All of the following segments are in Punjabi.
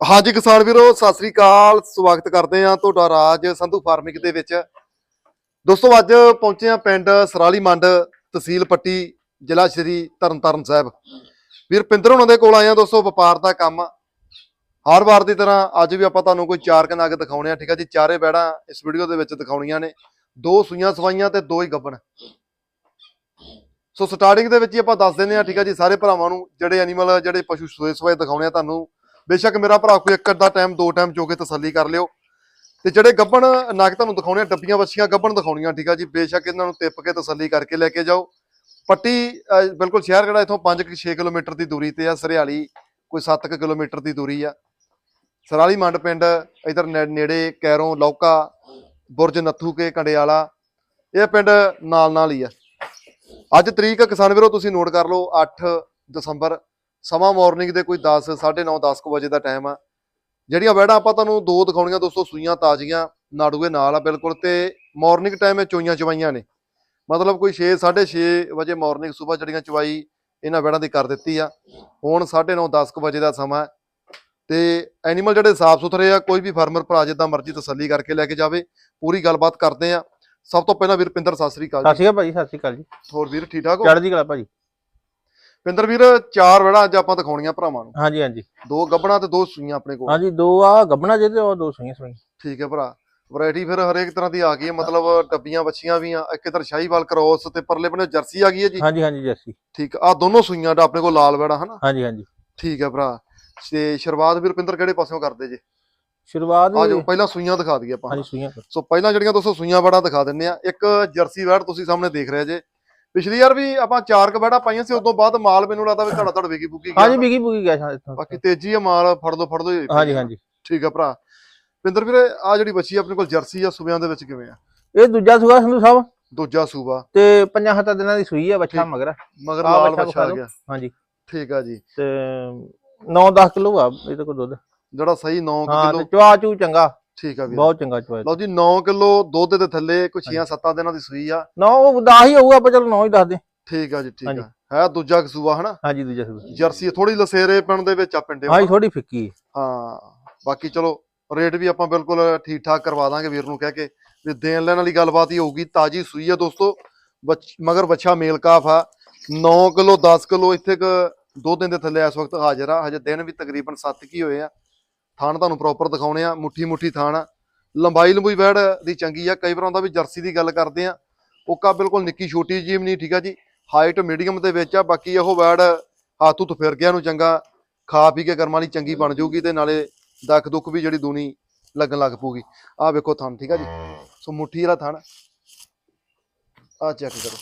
ਹਾਂਜੀ ਕਿਸਾਨ ਵੀਰੋ, ਸਤਿ ਸ੍ਰੀ ਅਕਾਲ। ਸਵਾਗਤ ਕਰਦੇ ਆ ਤੁਹਾਡਾ ਰਾਜ ਸੰਧੂ ਫਾਰਮਿੰਗ ਦੇ ਵਿੱਚ। ਦੋਸਤੋ, ਅੱਜ ਪਹੁੰਚੇ ਆ ਪਿੰਡ ਸਰਾਲੀ ਮੰਡ ਤਹਿਸੀਲ ਪੱਟੀ, ਜ਼ਿਲ੍ਹਾ ਸ਼੍ਰੀ ਤਰਨਤਾਰਨ ਸਾਹਿਬ। ਵੀਰ, ਪਿੰਦਰ ਹੁਣਾਂ ਦੇ ਕੋਲ ਆਏ ਆ ਦੋਸਤੋ, ਵਪਾਰ ਦਾ ਕੰਮ। ਹਰ ਵਾਰ ਦੀ ਤਰ੍ਹਾਂ ਅੱਜ ਵੀ ਆਪਾਂ ਤੁਹਾਨੂੰ ਕੋਈ ਚਾਰ ਕਨਾਗ ਦਿਖਾਉਣੇ ਆ, ਠੀਕ ਆ ਜੀ? ਚਾਰੇ ਬੈੜਾਂ ਇਸ ਵੀਡੀਓ ਦੇ ਵਿੱਚ ਦਿਖਾਉਣੀਆਂ ਨੇ। ਦੋ ਸੂਈਆਂ ਸਵਾਈਆਂ ਤੇ ਦੋ ਹੀ ਗੱਬਣ। ਸੋ ਸਟਾਰਟਿੰਗ ਦੇ ਵਿੱਚ ਹੀ ਆਪਾਂ ਦੱਸ ਦਿੰਦੇ ਆ ਠੀਕ ਆ ਜੀ? ਸਾਰੇ ਭਰਾਵਾਂ ਨੂੰ ਜਿਹੜੇ ਐਨੀਮਲ ਜਿਹੜੇ ਪਸ਼ੂ ਸੋਏ ਸਵਾਏ ਦਿਖਾਉਣੇ ਆ ਤੁਹਾਨੂੰ। ਬੇਸ਼ੱਕ ਮੇਰਾ ਭਰਾ ਕੋਈ ਇੱਕ ਅੱਧਾ ਟਾਈਮ ਦੋ ਟਾਈਮ ਜੋ ਕੇ ਤਸੱਲੀ ਕਰ ਲਿਓ। ਤੇ ਜਿਹੜੇ ਗੱਬਣ ਨਗ ਤੁਹਾਨੂੰ ਦਿਖਾਉਣੇ ਆ, ਡੱਬੀਆਂ ਵੱਛੀਆਂ ਗੱਬਣ ਦਿਖਾਉਣੀਆਂ, ਠੀਕ ਆ ਜੀ? ਬੇਸ਼ੱਕ ਇਹਨਾਂ ਨੂੰ ਟਿੱਪ ਕੇ ਤਸੱਲੀ ਕਰਕੇ ਲੈ ਕੇ ਜਾਓ। ਪੱਟੀ ਬਿਲਕੁਲ ਸ਼ਹਿਰ ਕਿਹੜਾ ਇਥੋਂ 5-6 ਕਿਲੋਮੀਟਰ ਦੀ ਦੂਰੀ ਤੇ ਆ, ਸਰਿਆਲੀ, ਕੋਈ 7 ਕਿਲੋਮੀਟਰ ਦੀ ਦੂਰੀ ਆ। ਸਰਾਲੀ ਮੰਡ ਪਿੰਡ, ਇਧਰ ਨੇੜੇ ਕੈਰੋਂ, ਲੌਕਾ, ਬੁਰਜ ਨੱਥੂ ਕੇ ਕੰਡਿਆਲਾ, ਇਹ ਪਿੰਡ ਨਾਲ ਨਾਲ ਹੀ ਆ। ਅੱਜ ਤਰੀਕ ਕਿਸਾਨ ਵੀਰੋ, ਤੁਸੀਂ ਨੋਟ ਕਰ ਲਓ 8 ਦਸੰਬਰ। ਸਮਾਂ ਮਾਰਨਿੰਗ ਦੇ ਕੋਈ 10 9:30 10 ਕੁ ਵਜੇ ਦਾ ਟਾਈਮ ਆ। ਜਿਹੜੀਆਂ ਵੈੜਾਂ ਆਪਾਂ ਤੁਹਾਨੂੰ ਦੋ ਦਿਖਾਉਣੀਆਂ ਦੋਸਤੋ ਸੂਈਆਂ ਤਾਜ਼ੀਆਂ ਨਾੜੂਏ ਨਾਲ ਆ ਬਿਲਕੁਲ। ਤੇ ਮਾਰਨਿੰਗ ਟਾਈਮ ਇਹ ਚੋਈਆਂ ਚਵਾਈਆਂ ਨੇ। ਮਤਲਬ ਕੋਈ 6 6:30 ਵਜੇ ਮਾਰਨਿੰਗ ਸਵੇਰ ਜਿਹੜੀਆਂ ਚਵਾਈ ਇਹਨਾਂ ਵੈੜਾਂ ਦੀ ਕਰ ਦਿੱਤੀ ਆ। ਹੁਣ 9:30 10 ਕੁ ਵਜੇ ਦਾ ਸਮਾਂ ਤੇ ਐਨੀਮਲ ਜਿਹੜੇ ਸਾਫ਼ ਸੁਥਰੇ ਆ ਕੋਈ ਵੀ ਫਾਰਮਰ ਭਰਾ ਜਿੱਦਾਂ ਮਰਜ਼ੀ ਤਸੱਲੀ ਕਰਕੇ ਲੈ ਕੇ ਜਾਵੇ ਪੂਰੀ ਗੱਲਬਾਤ ਕਰਦੇ ਆ। ਸਭ ਤੋਂ ਪਹਿਲਾਂ ਵੀਰ ਪਿੰਦਰ ਸਤਿ ਸ੍ਰੀ ਅਕਾਲ ਸਤਿ ਜੀ ਸ਼੍ਰੀ ਅਕਾਲ ਭਾਜੀ ਸਤਿ ਸ਼੍ਰੀ ਅਕਾਲ ਜੀ। ਹੋਰ ਵੀਰ ਠੀਕ ਠਾਕ ਹੋ? ਚੜ੍ਹਦੀ ਕਲਾ ਭਾਜੀ। ਪਿੰਦਰ ਵੀਰ ਚਾਰ ਵੜਾ ਅੱਜ ਆਪਾਂ ਦਿਖਾਉਣੀਆਂ ਭਰਾਵਾਂ ਨੂੰ। ਹਾਂਜੀ ਹਾਂਜੀ। ਦੋ ਗੱਬਣਾ ਤੇ ਦੋ ਸੂਈਆਂ ਆਪਣੇ ਕੋਲ। ਹਾਂਜੀ ਦੋ ਆ ਗੱਬਣਾ ਜੇ ਤੇ ਉਹ ਦੋ ਸਹੀਆਂ ਸਹੀਆਂ ਠੀਕ ਹੈ ਭਰਾ। ਵੈਰਾਈਟੀ ਫਿਰ ਹਰੇਕ ਤਰ੍ਹਾਂ ਦੀ ਆ ਗਈ ਹੈ ਮਤਲਬ ਡੱਬੀਆਂ ਬੱਚੀਆਂ ਵੀ ਆ ਇੱਕ ਇਧਰ ਸ਼ਾਹੀਵਾਲ ਕ੍ਰੋਸ ਤੇ ਪਰਲੇ ਬੰਨੇ ਜਰਸੀ ਆ ਗਈ ਹੈ ਜੀ? ਹਾਂਜੀ ਹਾਂਜੀ ਜੈਸੀ ਠੀਕ ਆ ਦੋਨੋਂ ਸੂਈਆਂ ਦਾ ਆਪਣੇ ਕੋਲ ਲਾਲ ਵੜਾ ਹਨਾ? ਹਾਂਜੀ ਹਾਂਜੀ। ਠੀਕ ਹੈ ਭਰਾ। ਤੇ ਸ਼ੁਰੂਆਤ ਵੀਰ ਪਿੰਦਰ ਕਿਹੜੇ ਪਾਸਿਓਂ ਕਰਦੇ ਜੀ? ਸ਼ੁਰੂਆਤ ਆ ਹੀ- ਜਾਓ ਪਹਿਲਾਂ ਸੂਈਆਂ ਦਿਖਾ ਦਈਏ ਆਪਾਂ ਹਾਂਜੀ ਸੂਈਆਂ ਸੋ ਪਹਿਲਾਂ ਜਿਹੜੀਆਂ ਦੋਸਤੋ ਸੂਈਆਂ ਵੜਾ ਦਿਖਾ ਦਿੰਨੇ ਆ ਇੱਕ ਜਰਸੀ ਵੜ ਤੁਸੀਂ ਸਾਹਮਣੇ ਦੇਖ ਰਹੇ ਜੇ। ਪਿਛਲੀ ਵਾਰ ਵੀ ਆਪਾਂ ਚਾਰ ਕ ਵੜਾ ਪਾਈਆਂ ਸੀ ਉਦੋਂ ਬਾਅਦ ਮਾਲ ਮੈਨੂੰ ਲੱਗਦਾ ਵੀ ਧੜਾ ਧੜ ਵੇਗੀ ਬੁਕੀ ਗਿਆ ਹਾਂਜੀ ਬਿਗੀ ਬੁਗੀ ਗਿਆ ਸ਼ਾਇਦ ਇੱਥੋਂ। ਬਾਕੀ ਤੇਜ਼ੀ ਆ ਮਾਲ ਫੜ ਦੋ ਫੜ ਦੋ ਹਾਂਜੀ। ਹਾਂਜੀ। ਠੀਕ ਆ ਭਰਾ। ਪਿੰਦਰ ਵੀਰੇ ਆ ਜਿਹੜੀ ਬੱਚੀ ਆਪਣੇ ਕੋਲ ਜਰਸੀ ਆ ਸੂਬਿਆਂ ਦੇ ਵਿੱਚ ਕਿਵੇਂ ਆ? ਇਹ ਦੂਜਾ ਸੂਆ ਸੰਧੂ ਸਾਹਿਬ। ਦੂਜਾ ਸੂਬਾ। ਤੇ ਪੰਜਾਂ ਹੱਤਾਂ ਦਿਨਾਂ ਦੀ ਸੂਈ ਆ ਬੱਚਾ। ਮਗਰ ਮਗਰ ਲਾਲ ਬੱਚਾ ਆ ਗਿਆ। ਹਾਂਜੀ। ਠੀਕ ਆ ਜੀ। ਤੇ 9-10 ਕਿਲੋ ਆ ਇਹਦੇ ਕੋਲ ਦੁੱਧ। ਜਿਹੜਾ ਸਹੀ 9 ਹਾਂ ਕਿਲੋ ਚਵਾ ਚੂ ਚੰਗਾ। ਠੀਕ ਆ ਵੀਰ। ਬਹੁਤ ਚੰਗਾ ਚਵਾ ਲਓ ਜੀ 9 ਕਿਲੋ ਦੁੱਧ ਦੇ ਥੱਲੇ ਕੋਈ 6-7 ਦਿਨਾਂ ਦੀ ਸੂਈ ਆ। ਨਾ ਉਹ 10 ਹੀ ਹੋਊਗਾ ਆਪਾਂ ਚਲੋ 9 ਹੀ ਦੱਸ ਦੇ। ਠੀਕ ਆ ਜੀ ਠੀਕ। ਆ। ਹੈ ਦੂਜਾ ਕਸੂਆ ਹਨਾ? ਹਾਂਜੀ ਦੂਜਾ ਸੂਆ ਜਰਸੀ ਥੋੜੀ ਲਸੇਰੇ ਪਿੰਡ ਦੇ ਵਿੱਚ ਆ ਪਿੰਡੇ ਹਾਂਜੀ ਥੋੜੀ ਫਿੱਕੀ ਹੈ। ਬਾਕੀ ਚਲੋ ਰੇਟ ਵੀ ਆਪਾਂ ਬਿਲਕੁਲ ਠੀਕ ਠਾਕ ਕਰਵਾ ਦਾਂਗੇ ਵੀਰ ਨੂੰ ਕਹਿ ਕੇ। ਵੀ ਦੇਣ ਲੈਣ ਵਾਲੀ ਗੱਲਬਾਤ ਹੀ ਹੋਊਗੀ ਤਾਜੀ ਸੂਈ ਆ ਦੋਸਤੋ। ਮਗਰ ਬੱਚਾ ਮੇਲ ਕਾਫ ਆ। 9 ਕਿਲੋ 10 ਕਿਲੋ ਇੱਥੇ ਦੋ ਦਿਨ ਦੇ ਥੱਲੇ ਇਸ ਵਕਤ ਹਾਜ਼ਰ ਆ। ਹਜੇ ਦਿਨ ਵੀ ਤਕਰੀਬਨ 7 ਕੀ ਹੋਏ ਆ। ਥਾਣ ਤੁਹਾਨੂੰ ਪ੍ਰੋਪਰ ਦਿਖਾਉਣੇ ਆ, ਮੁੱਠੀ ਮੁੱਠੀ ਥਾਣ ਆ। ਲੰਬਾਈ ਲੰਬੂਈ ਵੈੜ ਦੀ ਚੰਗੀ ਆ, ਕਈ ਵਾਰ ਹੁੰਦਾ ਵੀ ਜਰਸੀ ਦੀ ਗੱਲ ਕਰਦੇ ਆ। ਓਕਾ ਬਿਲਕੁਲ ਨਿੱਕੀ ਛੋਟੀ ਜੀਮ ਨਹੀਂ, ਠੀਕ ਆ ਜੀ। ਹਾਈਟ ਮੀਡੀਅਮ ਦੇ ਵਿੱਚ ਆ, ਬਾਕੀ ਉਹ ਵੈੜ ਹੱਥ ਹੁੱਥ ਫਿਰ ਗਿਆ ਨੂੰ ਚੰਗਾ। ਖਾ ਪੀ ਕੇ ਕਰਮਾਂ ਲਈ ਚੰਗੀ ਬਣ ਜਾਊਗੀ ਤੇ ਨਾਲੇ ਦੱਖ ਦੁੱਖ ਵੀ ਜਿਹੜੀ ਦੂਣੀ ਲੱਗਣ ਲੱਗ ਪਊਗੀ। ਆਹ ਵੇਖੋ ਥਣ, ਠੀਕ ਆ ਜੀ। ਸੋ ਮੁੱਠੀ ਵਾਲਾ ਥਣ। ਆਹ ਚੈੱਕ ਕਰੋ।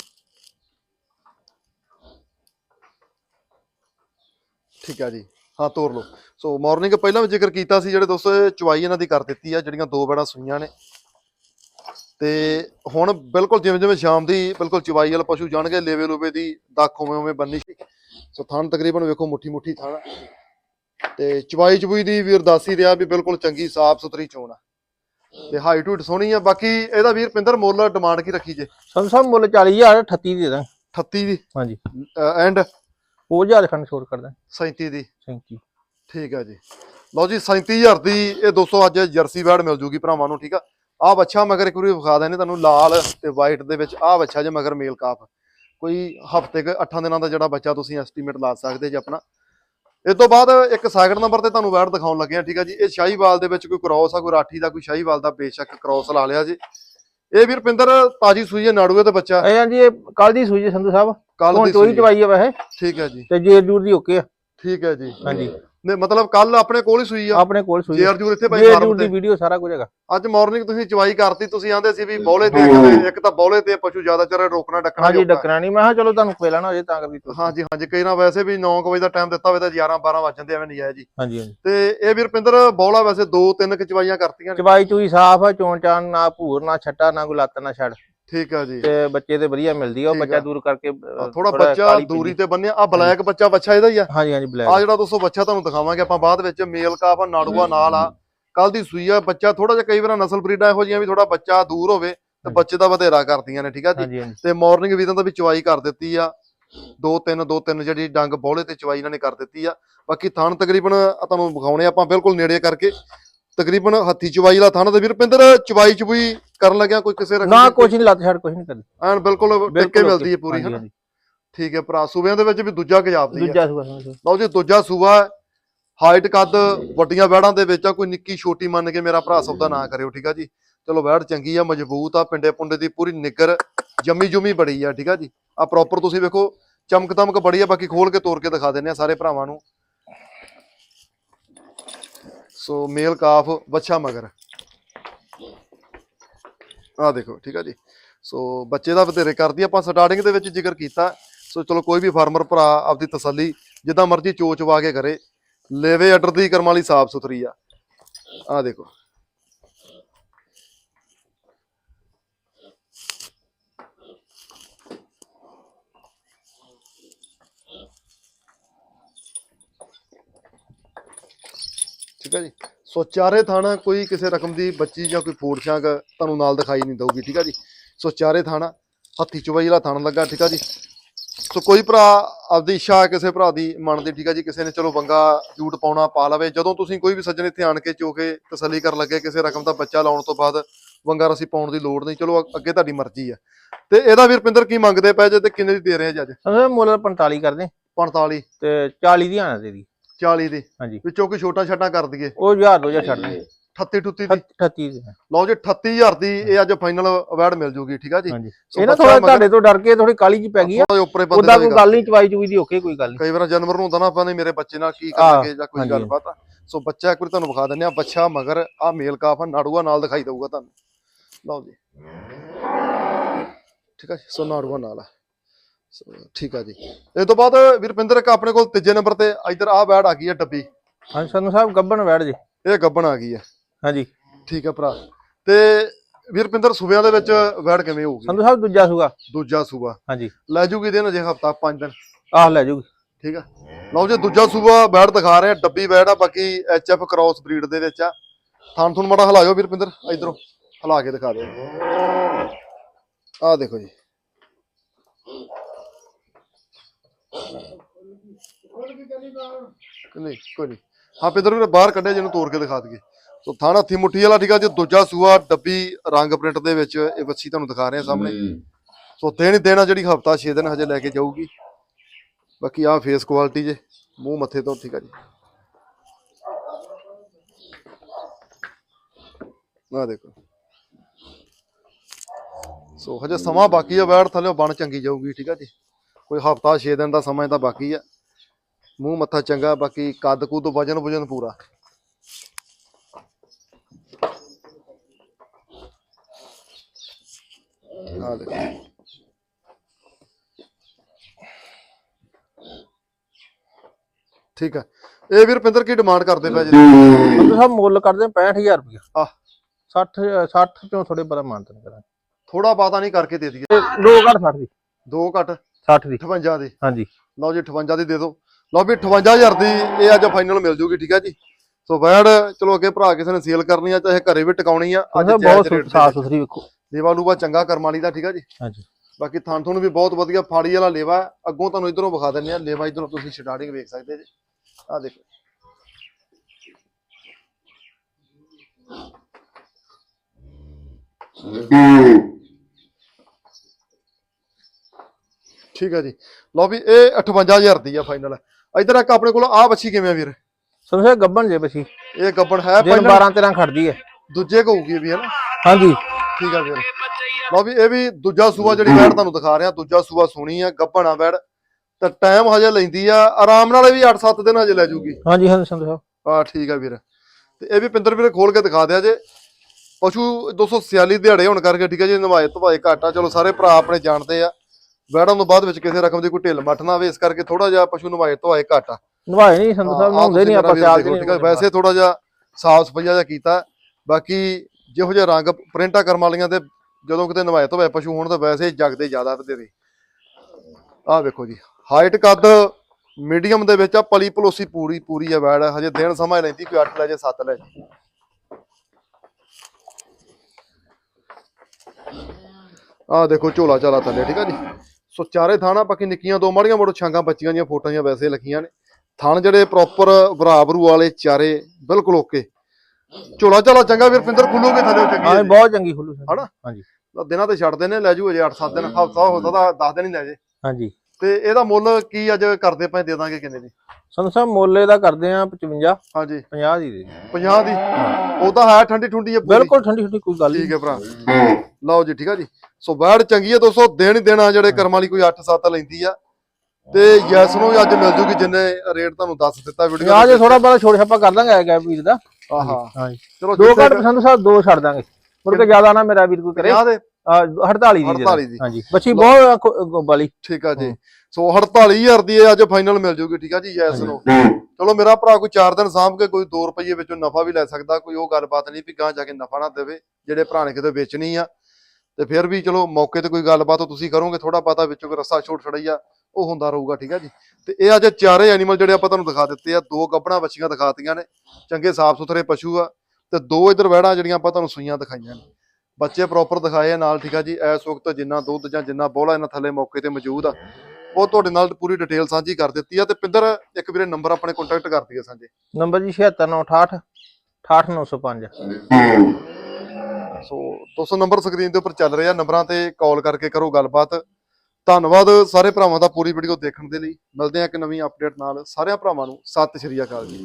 ਠੀਕ ਆ ਜੀ। ਹਾਂ ਤੋਰ ਲਓ। ਸੋ ਮਾਰਨਿੰਗ ਪਹਿਲਾਂ ਵੀ ਜ਼ਿਕਰ ਕੀਤਾ ਸੀ ਜਿਹੜੇ ਦੋਸਤੋ ਚੁਆਈ ਇਹਨਾਂ ਦੀ ਕਰ ਦਿੱਤੀ ਆ ਜਿਹੜੀਆਂ ਦੋ ਬੜਾ ਸੂਈਆਂ ਨੇ। ਤੇ ਹੁਣ ਬਿਲਕੁਲ ਜਿਵੇਂ ਜਿਵੇਂ ਸ਼ਾਮ ਦੀ ਬਿਲਕੁਲ ਚਵਾਈ ਵਾਲਾ ਪਸ਼ੂ ਜਾਣਗੇ ਲੇਵੇ ਲੂਵੇ ਦੀ ਦੱਖ ਉਵੇਂ ਉਵੇਂ ਬੰਨੀ ਸੀ। ਸੋ ਥਣ ਤਕਰੀਬਨ ਵੇਖੋ ਮੁੱਠੀ ਮੁੱਠੀ ਥਣ ਤੇ ਚਵਾਈ ਚਬੂਈ ਦੀ ਵੀਰ ਦੱਸ ਰਿਹਾ ਵੀ ਬਿਲਕੁਲ ਚੰਗੀ ਸਾਫ਼ ਸੁਥਰੀ ਚੋਣ ਆ। ਤੇ ਹਾਈਟ ਹੂਟ ਸੋਹਣੀ ਆ। ਬਾਕੀ ਇਹਦਾ ਵੀਰ ਪਿੰਦਰ ਮੁੱਲ ਡਿਮਾਂਡ ਕੀ ਰੱਖੀ ਜੇ? ਸੰਧੂ ਸਾਹਿਬ ਮੁੱਲ 40000 38 ਦੇ ਦਾਂ 38 ਦੀ? ਹਾਂਜੀ। ਐਂਡ ਉਹ ਹਜ਼ਾਰ ਖੰਡ ਛੋੜ ਕਰਦਾ। 37 ਦੀ। 37 ਠੀਕ ਆ ਜੀ। ਲਓ ਜੀ 37000 ਦੀ ਇਹ 200 ਅੱਜ ਜਰਸੀ ਬੈਡ ਮਿਲ ਜੂਗੀ ਭਰਾਵਾਂ ਨੂੰ ਠੀਕ ਆ? ਆਹ ਬੱਚਾ ਮਗਰ ਇੱਕ ਵਾਰੀ ਵਿਖਾ ਦੇਣੇ ਤੁਹਾਨੂੰ ਲਾਲ ਤੇ ਵਾਈਟ ਦੇ ਵਿੱਚ। ਆਹ ਬੱਚਾ ਜੇ ਮਗਰ ਮੇਲ ਕਾਫ ਕੋਈ ਹਫ਼ਤੇ ਕੇ 8 ਦਿਨਾਂ ਦਾ ਜਿਹੜਾ ਬੱਚਾ ਤੁਸੀਂ ਐਸਟੀਮੇਟ ਲਾ ਸਕਦੇ ਜੀ ਆਪਣਾ। ਇਸ ਤੋਂ ਬਾਅਦ ਇੱਕ ਸੈਕਿੰਡ ਨੰਬਰ ਤੇ ਤੁਹਾਨੂੰ ਵੈਟ ਦਿਖਾਉਣ ਲੱਗੇ ਆ ਠੀਕ ਆ ਜੀ? ਇਹ ਸ਼ਾਹੀਵਾਲ ਦੇ ਵਿੱਚ ਕੋਈ ਕ੍ਰੋਸ ਆ ਕੋਈ ਰਾਠੀ ਦਾ ਕੋਈ ਸ਼ਾਹੀਵਾਲ ਦਾ ਬੇਸ਼ੱਕ ਕ੍ਰੋਸ ਲਾ ਲਿਆ ਜੀ। ਇਹ ਵੀਰ ਪਿੰਦਰ ਤਾਜੀ ਸੂਈ ਹੈ ਨਾੜੂਏ ਤੇ ਬੱਚਾ। ਇਹ ਹਾਂਜੀ ਇਹ ਕੱਲ ਦੀ ਸੂਈ ਹੈ ਸੰਧੂ ਸਾਹਿਬ। ਕੱਲ ਦੀ ਚੋਰੀ ਸੂਈ ਚਵਾਈ ਹੈ ਵੈਸੇ। ਠੀਕ ਹੈ ਜੀ। ਤੇ ਜੇਰ ਜੂਰ ਦੀ ਓਕੇ ਆ। ਠੀਕ ਹੈ ਜੀ। ਹਾਂਜੀ। ਨੇ ਮਤਲਬ ਕੱਲ ਆਪਣੇ ਕੋਲ ਹੀ ਸੂਈ ਆ। ਆਪਣੇ ਕੋਲ ਸੂਈ ਜੇਰ ਜੂਰ ਇੱਥੇ ਬਾਈ ਜੇਰ ਫਾਰਮ ਤੇ। ਵੀਡੀਓ ਸਾਰਾ ਕੁਝ ਹੈਗਾ। ਅੱਜ ਮਾਰਨਿੰਗ ਤੁਸੀਂ ਚਵਾਈ ਕਰਤੀ ਤੁਸੀਂ ਆਂਦੇ ਸੀ ਵੀ ਬੌਲੇ ਤੇ ਇੱਕ ਤਾਂ ਬੌਲੇ ਤੇ ਪਸ਼ੂ ਜ਼ਿਆਦਾ ਚਿਰ ਰੋਕਣਾ ਡੱਕਣਾ ਹਾਂਜੀ ਹੀ। ਡੱਕਣਾ ਨਹੀਂ ਮੈਂ ਕਿਹਾ ਚਲੋ ਤੁਹਾਨੂੰ ਪਹਿਲਾਂ ਨਾ ਹੋ ਜੇ ਤਾਂ ਕਰਕੇ ਤੁਸੀਂ- ਹਾਂਜੀ ਹਾਂਜੀ ਕਈ ਨਾ ਵੈਸੇ ਵੀ 9 ਵਜੇ ਦਾ ਟਾਈਮ ਦਿੱਤਾ ਹੋਵੇ ਤਾਂ 11 12 ਵੱਜ ਜਾਂਦੇ ਐਵੇਂ ਨਹੀਂ ਆਇਆ ਜੀ ਹਾਂਜੀ ਹਾਂਜੀ। ਤੇ ਇਹ ਵੀਰ ਪਿੰਦਰ ਬੌਲਾ ਵੈਸੇ ਦੋ ਤਿੰਨ ਕਿ ਚਵਾਈਆਂ ਕਰਤੀਆਂ ਨੇ। ਚਵਾਈ ਚੂਈ ਸਾਫ਼ ਆ ਚੋਣ ਚਾਨ ਨਾ ਭੂਰ ਨਾ ਛੱਟਾ ਨਾ ਕੋਈ ਲੱਤ ਨਾ ਛੱਡ ਠੀਕ ਆ ਜੀ। ਤੇ ਬੱਚੇ ਤੇ ਵਧੀਆ ਮਿਲਦੀ ਆ ਉਹ ਬੱਚਾ ਆ। ਦੂਰ ਕਰਕੇ ਥੋੜਾ ਬੱਚਾ ਦੂਰੀ। ਤੇ ਬੰਨਿਆ। ਆ ਬਲੈਕ ਬੱਚਾ ਬੱਚਾ ਇਹਦਾ ਹੀ ਆ। ਹਾਂਜੀ ਹਾਂਜੀ ਆ ਬਲੈਕ ਜਿਹੜਾ ਦੋਸਤੋ ਬੱਚਾ ਤੁਹਾਨੂੰ ਦਿਖਾਵਾਂਗੇ ਆਪਾਂ ਬਾਅਦ ਵਿੱਚ ਮੇਲ ਕਾਫ ਆ ਨਾੜੂਆ ਨਾਲ ਆ। ਕੱਲ ਦੀ ਸੂਈ ਆ ਬੱਚਾ ਥੋੜਾ ਜਿਹਾ ਕਈ ਵਾਰ ਨਸਲ ਬਰੀਡਾਂ ਇਹੋ ਜਿਹੀਆਂ ਵੀ ਥੋੜਾ ਬੱਚਾ ਦੂਰ ਹੋਵੇ ਤੇ। ਬੱਚੇ ਦਾ ਵਧੇਰਾ ਕਰਦੀਆਂ ਨੇ ਠੀਕ ਆ ਜੀ? ਤੇ ਮਾਰਨਿੰਗ ਵੀਰਾਂ ਦਾ ਵੀ ਚਵਾਈ ਕਰ ਦਿੱਤੀ ਆ। ਦੋ ਤਿੰਨ ਦੋ ਤਿੰਨ ਜਿਹੜੀ ਡੰਗ ਬੋਲੇ ਤੇ ਚਵਾਈ ਇਹਨਾਂ ਨੇ ਕਰ ਦਿੱਤੀ ਆ। ਬਾਕੀ ਥਣ ਤਕਰੀਬਨ ਆ ਤੁਹਾਨੂੰ ਵਿਖਾਉਣੇ ਆਪਾਂ ਬਿਲਕੁਲ ਨੇੜੇ ਕਰਕੇ। ਤਕਰੀਬਨ ਹੱਥੀ ਚਵਾਈ ਵਾਲਾ ਥਣ ਤੇ ਵੀਰ ਪਿੰਦਰ ਚਵਾਈ ਚਬੂਈ ਕਰਨ ਲੱਗਿਆ ਕੋਈ ਕਿਸੇ ਰਕਮ ਨਾ ਕੁਛ ਨਹੀਂ ਲੱਤ ਛੱਡ ਕੁਛ ਨਹੀਂ ਕਰਦੀ। ਐਨ ਬਿਲਕੁਲ ਟਿੱਕੇ ਮਿਲਦੀ ਹੈ ਪੂਰੀ ਹਨਾ। ਠੀਕ ਹੈ ਭਰਾ ਸੂਬਿਆਂ ਦੇ ਵਿੱਚ ਵੀ ਦੂਜਾ ਗਜਾਬ ਦੀ ਹੈ। ਦੂਜਾ ਸਮਝੋ ਲਓ ਜੀ ਦੂਜਾ ਸੂਬਾ ਹਾਈਟ ਕੱਦ ਵੱਡੀਆਂ ਵੈੜਾਂ ਦੇ ਵਿੱਚ ਆ ਕੋਈ ਨਿੱਕੀ ਛੋਟੀ ਮੰਨ ਕੇ ਮੇਰਾ ਭਰਾ ਸੌਦਾ ਨਾ ਕਰਿਓ ਠੀਕ ਆ ਜੀ? ਚਲੋ ਵੈੜ ਚੰਗੀ ਆ ਮਜ਼ਬੂਤ ਆ ਪਿੰਡੇ ਪੁੰਡੇ ਦੀ ਪੂਰੀ ਨਿੱਗਰ ਜੰਮੀ ਜੁਮੀ ਬੜੀ ਆ ਠੀਕ ਆ ਜੀ? ਆ ਪ੍ਰੋਪਰ ਤੁਸੀਂ ਵੇਖੋ ਚਮਕ ਦਮਕ ਬੜੀ ਆ ਬਾਕੀ ਖੋਲ ਕੇ ਤੋੜ ਕੇ ਦਿਖਾ ਦਿੰਨੇ ਆ ਸਾਰੇ ਭਰਾਵਾਂ ਨੂੰ। ਸੋ ਮੇਲ ਕਾਫ ਬੱਚਾ ਮਗਰ। ਆ ਦੇਖੋ, ਠੀਕ ਆ ਜੀ। ਸੋ ਬੱਚੇ ਦਾ ਵਧੇਰੇ ਕਰਦੀ ਆਪਾਂ ਸਟਾਰਟਿੰਗ ਦੇ ਵਿੱਚ ਜ਼ਿਕਰ ਕੀਤਾ। ਸੋ ਚਲੋ ਕੋਈ ਵੀ ਫਾਰਮਰ ਭਰਾ ਆਪਦੀ ਤਸੱਲੀ ਜਿੱਦਾਂ ਮਰਜ਼ੀ ਚੋਚਵਾ ਕੇ ਕਰੇ। ਲੇਵੇ ਆਰਡਰ ਦੀ ਕਰਮ ਵਾਲੀ ਸਾਫ਼ ਸੁਥਰੀ ਆ। ਆ ਦੇਖੋ। ਠੀਕ ਹੈ ਜੀ। ਸੋ ਚਾਰੇ ਥਾਣਾ ਕੋਈ ਕਿਸੇ ਰਕਮ ਦੀ ਬੱਚੀ ਜਾਂ ਕੋਈ ਫੂਡ ਸ਼ਾਂਕ ਤੁਹਾਨੂੰ ਨਾਲ ਦਿਖਾਈ ਨਹੀਂ ਦਊਗੀ ਠੀਕ ਹੈ ਜੀ? ਸੋ ਚਾਰੇ ਥਾਣਾ ਹੱਥੀ ਚੁਬਾਈ ਵਾਲਾ ਥਾਣਾ ਲੱਗਾ ਠੀਕ ਹੈ ਜੀ? ਸੋ ਕੋਈ ਭਰਾ ਆਪਦੀ ਇੱਛਾ ਕਿਸੇ ਭਰਾ ਦੀ ਮੰਨਦੇ ਠੀਕ ਹੈ ਜੀ? ਕਿਸੇ ਨੇ ਚਲੋ ਬੰਗਾ ਜੂਟ ਪਾਉਣਾ ਪਾ ਲਵੇ ਜਦੋਂ ਤੁਸੀਂ ਕੋਈ ਵੀ ਸੱਜਣ ਇੱਥੇ ਆਣ ਕੇ ਚੋ ਕੇ ਤਸੱਲੀ ਕਰਨ ਲੱਗੇ ਕਿਸੇ ਰਕਮ ਦਾ ਬੱਚਾ ਲਾਉਣ ਤੋਂ ਬਾਅਦ ਬੰਗਾ ਰਸੀ ਪਾਉਣ ਦੀ ਲੋੜ ਨਹੀਂ ਚਲੋ ਅੱਗੇ ਤੁਹਾਡੀ ਮਰਜ਼ੀ ਆ। ਤੇ ਇਹਦਾ ਵੀਰ ਪਿੰਦਰ ਕੀ ਮੰਗਦੇ ਪਏ ਜੇ ਤੇ ਕਿੰਨੇ ਦੀ ਦੇ ਰਹੇ ਆ ਜੀ ਅੱਜ? ਮੁੱਲ 45 ਕਰਦੇ। 45 ਤੇ 40 ਦੀ ਆਣਾ ਤੇਰੀ। 40 ਦੀ। ਹਾਂਜੀ। ਵਿੱਚੋਂ ਕੋਈ ਛੋਟਾ ਛੱਟਾ ਕਰ ਦਈਏ। ਉਹ 1000 2000 ਛੱਡ ਦੇ 38 38 ਦੀ। 38 ਦੀ। ਲਓ ਜੀ 38000 ਦੀ ਇਹ ਅੱਜ ਫਾਈਨਲ ਅਵਾਰਡ ਮਿਲ ਜੂਗੀ ਠੀਕ ਆ ਜੀ? ਇਹ ਨਾ ਥੋੜਾ ਤੁਹਾਡੇ ਤੋਂ ਡਰ ਕੇ ਥੋੜੀ ਕਾਲੀ ਜੀ ਪੈ ਗਈ ਆ। ਉਹਦਾ ਦਾ ਕੋਈ ਗੱਲ ਨਹੀਂ ਚਵਾਈ ਚੂਈ ਦੀ ਓਕੇ ਕੋਈ ਗੱਲ ਨਹੀਂ ਕਈ ਵਾਰ ਜਾਨਵਰ ਨੂੰ ਹੁੰਦਾ ਨਾ ਆਪਾਂ ਨੇ ਮੇਰੇ ਬੱਚੇ ਨਾਲ ਕੀ ਕਰਾਂਗੇ ਜਾਂ ਕੋਈ। ਗੱਲਬਾਤ ਆ। ਸੋ ਬੱਚਾ ਇੱਕ ਵਾਰੀ ਤੁਹਾਨੂੰ ਵਿਖਾ ਦਿੰਦੇ ਆ ਬੱਚਾ ਮਗਰ ਆ ਮੇਲ ਕਾਫ ਨਾੜੂਆ ਨਾਲ ਦਿਖਾਈ ਦਊਗਾ ਤੁਹਾਨੂੰ। ਲਓ ਜੀ। ਠੀਕ ਆ ਸੋ ਨਾੜੂਆ ਨਾਲ ਆ। ਠੀਕ ਆ ਜੀ। ਇਸ ਤੋਂ ਬਾਅਦ ਵੀਰਪਿੰਦਰ ਇੱਕ ਆਪਣੇ ਕੋਲ ਤੀਜੇ ਨੰਬਰ ਤੇ ਇਧਰ ਆ ਬੈੜ ਆ ਗਈ ਆ ਡੱਬੀ। ਹਾਂਜੀ ਸਾਨੂੰ ਸਾਹਿਬ ਗੱਬਣ ਬੈਠ ਜੇ। ਇਹ ਗੱਬਣ ਆ ਗਈ ਆ। ਹਾਂਜੀ। ਠੀਕ ਆ ਭਰਾ। ਤੇ ਵੀਰਪਿੰਦਰ ਸੂਬਿਆਂ ਦੇ ਵਿੱਚ ਬੈੜ ਕਿਵੇਂ ਹੋਊਗੀ? ਸੰਧੂ ਸਾਹਿਬ ਦੂਜਾ ਸੂਗਾ ਦੂਜਾ ਸੂਬਾ। ਹਾਂਜੀ। ਲੈ ਜੂਗੀ ਦਿਨ ਅਜੇ ਹਫਤਾ 5 ਦਿਨ। ਆਹ ਲੈ ਜੂਗੀ। ਠੀਕ ਆ। ਲਓ ਜੀ ਦੂਜਾ ਸੂਬਾ ਬੈੜ ਦਿਖਾ ਰਹੇ ਆ ਡੱਬੀ ਬੈੜ ਆ ਬਾਕੀ ਐਚਐਫ ਕ੍ਰਾਸ ਬਰੀਡ ਦੇ ਵਿੱਚ ਆ। ਥਾਂ ਤੁਹਾਨੂੰ ਮਾੜਾ ਹਲਾਇਓ ਵੀਰਪਿੰਦਰ ਇਧਰੋਂ ਹਲਾ ਕੇ ਦਿਖਾ ਦਿਓ। ਆਹ ਦੇਖੋ ਜੀ। ਨਹੀਂ ਕੋਈ ਨਹੀਂ। ਹਾਂ ਪਿੰਦਰ ਵੀਰ ਬਾਹਰ ਕੱਢਿਆ ਜਿਹਨੂੰ ਤੋੜ ਕੇ ਦਿਖਾ ਦਈਏ। ਸੋ ਥਾਣਾ ਹੱਥੀ ਮੁੱਠੀ ਵਾਲਾ ਠੀਕ ਆ ਜੀ ਦੂਜਾ ਸੂਆ ਡੱਬੀ ਰੰਗ ਪ੍ਰਿੰਟ ਦੇ ਵਿੱਚ ਇਹ ਵੱਛੀ ਤੁਹਾਨੂੰ ਦਿਖਾ ਰਹੇ ਆ ਸਾਹਮਣੇ ਸੋ ਦੇਣੀ ਦੇਣਾ ਜਿਹੜੀ ਹਫਤਾ 6 ਦਿਨ ਹਜੇ ਲੈ ਕੇ ਜਾਊਗੀ। ਬਾਕੀ ਆ ਫੇਸ ਕੁਆਲਿਟੀ ਜੇ ਮੂੰਹ ਮੱਥੇ ਤੋਂ ਠੀਕ ਆ ਜੀ। ਆ ਦੇਖੋ। ਸੋ ਹਜੇ ਸਮਾਂ ਬਾਕੀ ਆ ਵੈੜ ਥੱਲੇ ਬਣ ਚੰਗੀ ਜਾਊਗੀ ਠੀਕ ਆ ਜੀ। ਕੋਈ ਹਫਤਾ 6 ਦਿਨ ਦਾ ਸਮਾਂ ਤਾਂ ਬਾਕੀ ਆ। ਮੂੰਹ ਮੱਥਾ ਚੰਗਾ ਬਾਕੀ ਕੱਦ ਕੁੱਦ ਵਜਨ ਵਜਨ ਪੂਰਾ। ਆ ਠੀਕ ਆ। ਇਹ ਵੀਰ ਪਿੰਦਰ ਕੀ ਡਿਮਾਂਡ ਕਰਦੇ ਪਏ ਜੀ? ਸੰਧੂ ਸਾਹਿਬ ਮੁੱਲ ਕਰਦੇ 65000 ਰੁਪਏ ਆਹ। 60 60 ਤੋਂ ਥੋੜੇ ਬੜਾ ਮਾਨਤਨ ਕਰਾਂਗੇ। ਥੋੜਾ ਬਾਤਾ ਨਹੀਂ ਕਰਕੇ ਦੇ ਦਈਏ। ਤੇ ਦੋ ਘੱਟ 60 ਦੀ ਦੋ ਘੱਟ। 60 ਦੀ। 58 ਦੀ। ਹਾਂਜੀ। ਲਓ ਜੀ 58 ਦੀ ਦੇ ਦਿਓ। ਲਓ ਵੀ 58000 ਦੀ ਇਹ ਅੱਜ ਫਾਈਨਲ ਮਿਲ ਜੂਗੀ ਠੀਕ ਆ ਜੀ? ਸੋ ਵੈੜ ਚਲੋ ਅੱਗੇ ਭਰਾ ਕਿਸੇ ਨੇ ਸੇਲ ਕਰਨੀ ਆ ਚਾਹੇ ਘਰੇ ਵੀ ਟਿਕਾਉਣੀ ਆ ਅੱਜ ਬਹੁਤ ਰੇਟ ਸਾਫ਼ ਸੁਥਰੀ ਵੇਖੋ। ਲੇਵਾ ਲੂਵਾ ਚੰਗਾ ਕਰਮ ਵਾਲੀ ਦਾ ਠੀਕ ਆ ਜੀ? ਹਾਂਜੀ। ਬਾਕੀ ਥਣ ਥੁਣ ਵੀ ਬਹੁਤ ਵਧੀਆ ਫਾੜੀ ਵਾਲਾ ਲੇਵਾ ਹੈ। ਅੱਗੋਂ ਤੁਹਾਨੂੰ ਇਧਰੋਂ ਵਿਖਾ ਦਿੰਦੇ ਆ ਲੇਵਾ ਇਧਰੋਂ ਤੁਸੀਂ ਸਟਾਰਟਿੰਗ ਵੇਖ ਸਕਦੇ ਜੀ। ਆ ਦੇਖੋ। ਠੀਕ ਆ ਜੀ। ਲਓ ਵੀ ਇਹ 58000 ਦੀ ਆ ਫਾਈਨਲ ਇਧਰ ਇੱਕ ਆਪਣੇ ਕੋਲ ਆ ਬੱਚੀ ਕਿਵੇਂ ਆ ਵੀਰ? ਸੰਧੂ ਸਾਹਿਬ ਗੱਬਣ ਜੇ ਬਸੀ ਇਹ ਗੱਬਣ ਹੈ final 12 13 ਖੜਦੀ ਹੈ। ਦੂਜੇ ਕਹੂਗੀ ਵੀ ਹੈ ਨਾ? ਹਾਂਜੀ। ਠੀਕ ਆ ਵੀਰ। ਲਓ ਵੀ ਇਹ ਵੀ ਦੂਜਾ ਸੂਆ ਜਿਹੜੀ ਵੈੜ ਤੁਹਾਨੂੰ ਦਿਖਾ ਰਿਹਾ ਦੂਜਾ ਸੂਆ ਸੋਹਣੀ ਆ ਗੱਭਣ ਆ ਵੈੜ। ਤੇ ਟਾਈਮ ਹਜੇ ਲੈਂਦੀ ਆ ਆਰਾਮ ਨਾਲ ਇਹ ਵੀ 8-7 ਦਿਨ ਹਜੇ ਲੈ ਜੂਗੀ। ਹਾਂਜੀ ਹਾਂਜੀ ਸੰਧੂ ਸਾਹਿਬ। ਆ ਠੀਕ ਆ ਵੀਰ। ਤੇ ਇਹ ਵੀ ਪਿੰਦਰ ਵੀਰੇ ਖੋਲ ਕੇ ਦਿਖਾ ਦਿਆ ਜੇ। ਪਸ਼ੂ 246 ਦਿਹਾੜੇ ਹੋਣ ਕਰਕੇ ਠੀਕ ਆ ਜੀ ਨਵਾਏ ਧਵਾਏ ਘਾਟਾ। ਚਲੋ ਸਾਰੇ ਭਰਾ ਆਪਣੇ ਜਾਣਦੇ ਆ। ਵੈੜਾਂ ਤੋਂ ਬਾਅਦ ਵਿੱਚ ਕਿਸੇ ਰਕਮ ਦੀ ਕੋਈ ਢਿੱਲ ਮੱਠ ਨਾ ਆਵੇ ਇਸ ਕਰਕੇ ਥੋੜਾ ਜਿਹਾ ਪਸ਼ੂ ਨਵਾਏ ਧਵਾਏ ਘਾਟਾ ਨਵਾਏ ਨਹੀਂ ਸੰਧੂ ਸਾਹਿਬ ਨਹਾਉਂਦੇ ਨਹੀਂ ਆਪਾਂ ਠੀਕ ਆ ਵੈਸੇ ਥੋੜਾ ਜਿਹਾ ਸਾਫ਼ ਸਫਾਈਆ ਜਿਹਾ ਕੀਤਾ ਬਾਕੀ ਜਿਹੋ ਜਿਹਾ ਰੰਗ ਪ੍ਰਿੰਟਾਂ ਕਰਮ ਵਾਲੀਆਂ ਤੇ ਜਦੋਂ ਕਿਤੇ ਨਵਾਏ ਧੋਏ ਪਸ਼ੂ ਹੋਣ ਤਾਂ ਵੈਸੇ ਜਗਦੇ ਜ਼ਿਆਦਾ ਵਧੇਰੇ ਆਹ ਵੇਖੋ ਜੀ ਹਾਈਟ ਕੱਦ ਮੀਡੀਅਮ ਦੇ ਵਿੱਚ ਆ ਪਲੀ ਪਲੋਸੀ ਪੂਰੀ ਪੂਰੀ ਆ ਵੈੜ ਹਜੇ ਦਿਨ ਸਮਾਂ ਲੈਂਦੀ ਕੋਈ 8 ਲੈ ਜੇ 7 ਲੈ ਜੇ। ਆਹ ਦੇਖੋ ਝੋਲਾ ਝਾਲਾ ਥੱਲੇ ਠੀਕ ਆ ਜੀ। ਸੋ ਚਾਰੇ ਥਾਣਾ ਬਾਕੀ ਨਿੱਕੀਆਂ ਦੋ ਮਾੜੀਆਂ ਮੋੜੋ ਛਾਂਗਾ ਬੱਚੀਆਂ ਦੀਆਂ ਫੋਟੋਆਂ ਦੀਆਂ ਵੈਸੇ ਲੱਗੀਆਂ ਨੇ। ਥਣ ਜਿਹੜੇ ਪ੍ਰੋਪਰ ਬਰਾਬਰੂ ਵਾਲੇ ਚਾਰੇ ਬਿਲਕੁਲ ਓਕੇ ਝੋਲਾ ਝਾਲਾ ਚੰਗਾ ਵੀਰ ਪਿੰਦਰ ਖੁੱਲੂਗੇ ਥੱਲੇ ਚੰਗੀ ਹਾਂ ਬਹੁਤ ਚੰਗੀ ਖੁੱਲੂ ਹਨਾ? ਹਾਂਜੀ। ਜੀ। ਦਿਨਾਂ ਤੇ ਛੱਡਦੇ ਨੇ ਲੈ ਜੂ ਅਜੇ 8-7 ਦਿਨ ਹਫਤਾ ਹੋ ਸਕਦਾ 10 ਦਿਨ ਹੀ ਲੈ ਜੇ। ਹਾਂਜੀ। ਤੇ ਇਹਦਾ ਮੁੱਲ ਕੀ ਅੱਜ ਕਰਦੇ ਪਏ ਦੇ ਦਾਂਗੇ ਕਿੰਨੇ ਦੀ? ਸੰਧੂ ਸਾਹਿਬ ਮੋਲੇ ਦਾ ਕਰਦੇ ਆ 55 ਹਾਂਜੀ। 50 ਦੀ ਦੇ ਦਿਓ। 50 ਦੀ? ਉਹ ਤਾਂ ਹੈ ਠੰਡੀ ਠੁੰਡੀ ਹੈ। ਬਿਲਕੁਲ ਠੰਡੀ ਠੰਡੀ ਕੋਈ ਗੱਲ ਠੀਕ ਨਹੀਂ। ਹੈ ਭਰਾ। ਲਓ ਜੀ ਠੀਕ ਆ ਜੀ। ਸੋ ਬੈੜ ਚੰਗੀ ਹੈ ਦੋਸਤੋ ਦੇਣ ਹੀ ਦੇਣਾ ਜਿਹੜੇ ਕਰਮਾਂ ਵਾਲੀ ਕੋਈ 8-7 ਲੈਂਦੀ ਆ। ਤੇ ਯੈਸ ਨੂੰ ਅੱਜ ਮਿਲ ਜੂਗੀ ਜਿੰਨੇ ਰੇਟ ਤੁਹਾਨੂੰ ਦੱਸ ਦਿੱਤਾ ਵੀਡੀਓ 50 ਜੇ ਥੋੜਾ ਬੜਾ ਛੋੜ ਛਾਪਾ ਕਰ ਦਾਂਗੇ ਗੈਪ ਵੀਰ ਦਾ। ਆਹਾ। ਹਾਂਜੀ। ਚਲੋ ਦੋ ਘੱਟ ਸੰਧੂ ਸਾਹਿਬ ਦੋ ਛੱਡ ਦਾਂਗੇ। ਮੁੜ ਕੇ ਜ਼ਿਆਦਾ ਨਾ ਮੇਰਾ ਵੀਰ ਕੋਈ ਕਰੇ। 50 ਦੇ? 48 ਦੀ ਦੇ 48 ਦੀ। ਹਾਂਜੀ। ਬੱਚੀ ਬਹੁਤ ਖੁ- ਵਾਲੀ ਠੀਕ ਆ ਜੀ। ਹੂੰ। ਸੋ 48000 ਦੀ ਇਹ ਅੱਜ ਫਾਈਨਲ ਮਿਲ ਜੂਗੀ ਠੀਕ ਆ ਜੀ ਯੈਸ ਨੂੰ ਚਲੋ ਮੇਰਾ ਭਰਾ ਕੋਈ 4 ਦਿਨ ਸਾਂਭ ਕੇ ਕੋਈ 2 ਰੁਪਏ ਵਿੱਚੋਂ ਨਫਾ ਵੀ ਲੈ ਸਕਦਾ ਕੋਈ ਉਹ ਗੱਲਬਾਤ ਨਹੀਂ ਵੀ ਗਾਂ ਜਾ ਕੇ ਨਫਾ ਨਾ ਦੇਵੇ ਜਿਹੜੇ ਭਰਾ ਨੇ ਕਿਤੇ ਵੇਚਣੀ ਆ। ਤੇ ਫਿਰ ਵੀ ਚਲੋ ਮੌਕੇ ਤੇ ਕੋਈ ਗੱਲਬਾਤ ਤੁਸੀਂ ਕਰੋਗੇ ਥੋੜਾ ਪਤਾ ਵਿੱਚੋਂ ਕੋਈ ਰੱਸਾ ਛੋਟ ਛੜਈ ਆ ਉਹ ਹੁੰਦਾ ਰਹੂਗਾ ਠੀਕ ਆ ਜੀ। ਤੇ ਇਹ ਅੱਜ ਚਾਰੇ ਐਨੀਮਲ ਜਿਹੜੇ ਆਪਾਂ ਤੁਹਾਨੂੰ ਦਿਖਾ ਦਿੱਤੇ ਆ ਦੋ ਗੱਬਣਾ ਬੱਚੀਆਂ ਦਿਖਾਤੀਆਂ ਨੇ ਚੰਗੇ ਸਾਫ਼ ਸੁਥਰੇ ਪਸ਼ੂ ਆ ਤੇ ਦੋ ਇਧਰ ਵਹਿੜਾਂ ਜਿਹੜੀਆਂ ਆਪਾਂ ਤੁਹਾਨੂੰ ਸੂਈਆਂ ਦਿਖਾਈਆਂ ਨੇ। ਬੱਚੇ ਪ੍ਰੋਪਰ ਦਿਖਾਏ ਆ ਨਾਲ ਠੀਕ ਆ ਜੀ? ਇਸ ਵਕਤ ਜਿੰਨਾ ਦੁੱਧ ਜਾਂ ਜਿੰਨਾ ਬੋਲਾ ਇਹਨਾਂ ਥੱਲੇ ਮੌਕੇ ਤੇ ਮੌਜੂਦ ਆ ਉਹ ਤੁਹਾਡੇ ਨਾਲ ਪੂਰੀ ਡਿਟੇਲ ਸਾਂਝੀ ਕਰ ਦਿੱਤੀ ਆ ਤੇ ਪਿੰਦਰ ਇੱਕ ਵੀਰੇ ਨੰਬਰ ਆਪਣੇ ਕੰਟੈਕਟ ਕਰ ਦਈਏ ਸਾਂਝੇ। ਨੰਬਰ ਜੀ 76968 68905 ਸੋ 200 ਨੰਬਰ ਸਕਰੀਨ ਦੇ ਉੱਪਰ ਚੱਲ ਰਿਹਾ ਨੰਬਰਾਂ ਤੇ ਕਾਲ ਕਰਕੇ ਕਰੋ ਗੱਲਬਾਤ। ਧੰਨਵਾਦ ਸਾਰੇ ਭਰਾਵਾਂ ਦਾ ਪੂਰੀ ਵੀਡੀਓ ਦੇਖਣ ਦੇ ਲਈ। ਮਿਲਦੇ ਆ ਇੱਕ ਨਵੀਂ ਅਪਡੇਟ ਨਾਲ। ਸਾਰਿਆਂ ਭਰਾਵਾਂ ਨੂੰ ਸਤਿ ਸ਼੍ਰੀ ਅਕਾਲ ਜੀ।